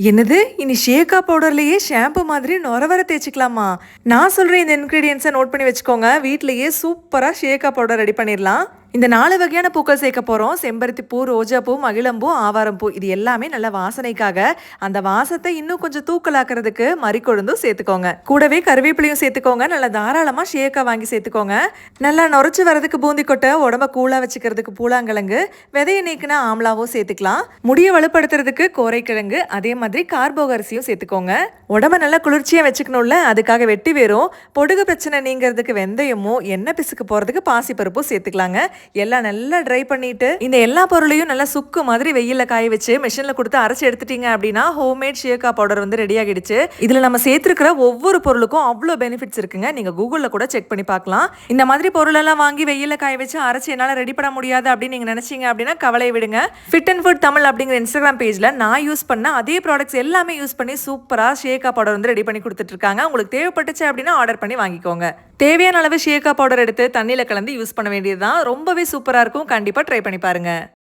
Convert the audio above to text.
என்னது? இனி Sheikha பவுடர்லயே shampoo மாதிரி நொர வர தேய்ச்சிக்கலாமா? நான் சொல்கிற இந்த இன்க்ரீடியன்ஸை நோட் பண்ணி வச்சுக்கோங்க. வீட்டிலேயே சூப்பராக ஷேக்கா பவுடர் ரெடி பண்ணிடலாம் இந்த நாலு வகையான பூக்கள் சேர்க்க போகிறோம் செம்பருத்தி பூ ரோஜாப்பூ மகிழம்பூ ஆவாரம் பூ. இது எல்லாமே நல்ல வாசனைக்காக அந்த வாசத்தை இன்னும் கொஞ்சம் தூக்கலாக்குறதுக்கு மறிக்கொழுந்தும் சேர்த்துக்கோங்க. கூடவே கருவேப்பிலையும் சேர்த்துக்கோங்க. நல்லா தாராளமாக ஷேக்காக வாங்கி சேர்த்துக்கோங்க. நல்லா நுரைச்சு வரதுக்கு பூந்தி கொட்டை உடம்ப கூலாக வச்சுக்கிறதுக்கு பூலாங்கிழங்கு விதையை நீக்கினா ஆம்லாவும் சேர்த்துக்கலாம். முடியை வலுப்படுத்துறதுக்கு கோரைக்கிழங்கு அதே மாதிரி கார்போகரிசியும் சேர்த்துக்கோங்க. உடம்ப நல்லா குளிர்ச்சியாக வச்சுக்கணும்ல அதுக்காக வெட்டி வேறும். பொடுகு பிரச்சனை நீங்கிறதுக்கு வெந்தயமும் எண்ணெய் பிசுக்கு போகிறதுக்கு பாசிப்பருப்பும் சேர்த்துக்கலாங்க. எல்லாம் நல்லா ட்ரை பண்ணிட்டு இந்த எல்லா பொருளையும் நல்லா சுக்கு மாதிரி வெயில காய வச்சு மிஷின்ல கொடுத்து அரைச்சு எடுத்துட்டீங்க அப்படின்னா ஹோம்மேட் ஷேக்கா பவுடர் வந்து ரெடி ஆகிடுச்சு. இதுல நம்ம சேர்த்துருக்கிற ஒவ்வொரு பொருளுக்கும் அவ்வளோ பெனிஃபிட்ஸ் இருக்குங்க. நீங்க கூகுளில் கூட செக் பண்ணி பார்க்கலாம். இந்த மாதிரி பொருள் எல்லாம் வாங்கி வெயில காய வச்சு அரைச்சு என்னால ரெடி பண்ண முடியாது அப்படின்னு நீங்க நினைச்சீங்க அப்படின்னா கவலை விடுங்க. ஃபிட் அண்ட் ஃபுட் தமிழ் அப்படிங்கிற இன்ஸ்டாகிராம் பேஜ்ல நான் யூஸ் பண்ண அதே ப்ராடக்ட்ஸ் எல்லாமே யூஸ் பண்ணி சூப்பரா ஷேக்கா பவுடர் வந்து ரெடி பண்ணி கொடுத்துட்டு இருக்காங்க. உங்களுக்கு தேவைப்பட்டுச்சு அப்படின்னா ஆர்டர் பண்ணி வாங்கிக்கோங்க. தேவையான அளவு ஷேக்கா பவுடர் எடுத்து தண்ணியில் கலந்து யூஸ் பண்ண வேண்டியது தான் ரொம்பவே சூப்பராக இருக்கும். கண்டிப்பாக ட்ரை பண்ணி பாருங்கள்